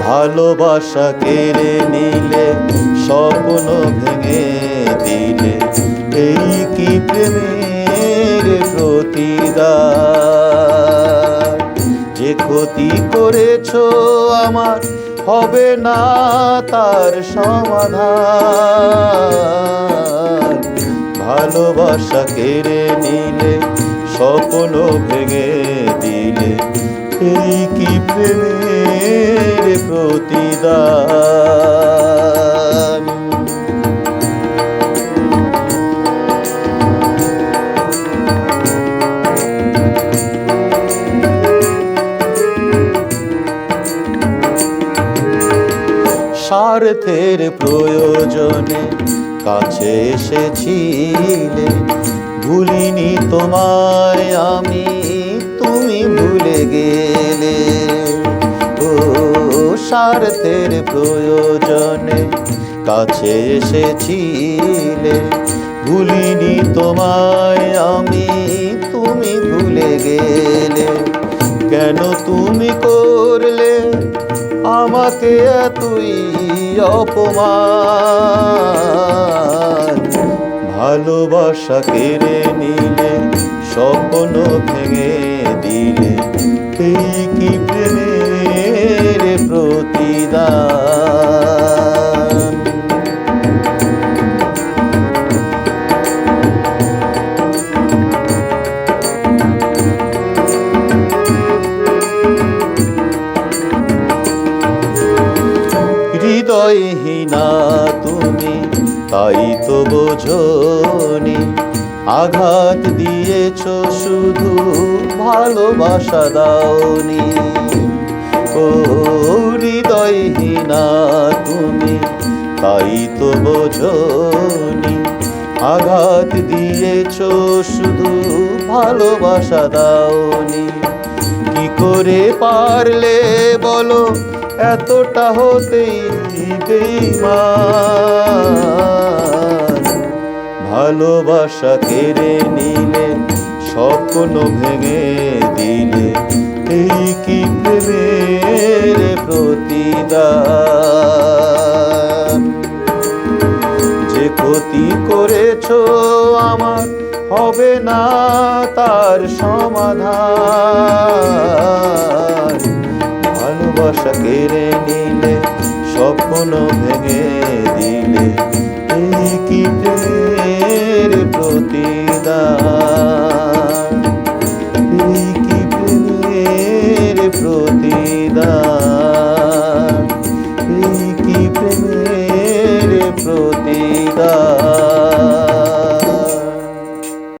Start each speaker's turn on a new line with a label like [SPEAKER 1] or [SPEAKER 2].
[SPEAKER 1] ভালোবাসা কেড়ে নিলে, স্বপ্ন ভেঙে দিলে। এই কি প্রেমের প্রতিদান? যে ক্ষতি করেছ আমার, হবে না তার সমাধান। ভালোবাসা কেড়ে নিলে, স্বপ্ন ভেঙে দিলে। এই কি প্রেমের প্রতিদান। স্বার্থের প্রয়োজনে কাছে এসেছিলে ভুলিনি তোমায় আমি তুমি ভুলে গেলে। স্বার্থের প্রয়োজনে কাছে এসেছিলে। ভুলিনি তোমায় আমি, তুমি ভুলে গেলে। কেন তুমি করলে আমাকে এতই অপমান? ভালোবাসা কেড়ে নিলে, স্বপ্ন ভেঙে দিলে। কি প্রেমের প্রতিদান। হৃদয়হীনা তুমি তাই তো বোঝনি আঘাত দিয়েছ শুধু ভালোবাসা দাওনি। বোঝনি আঘাত দিয়েছ, শুধু ভালোবাসা দাওনি। কি করে পারলে বলো, এতটা হতেই ভালোবাসা কেড়ে নিলে, স্বপ্ন ভেঙে দিলে, এই কি প্রেমের প্রতিদান? ক্ষতি করেছ আমার হবে না তার সমাধান। ভালোবাসা কেড়ে নিলে স্বপ্ন ভেঙে দিলে কি প্রতিদান।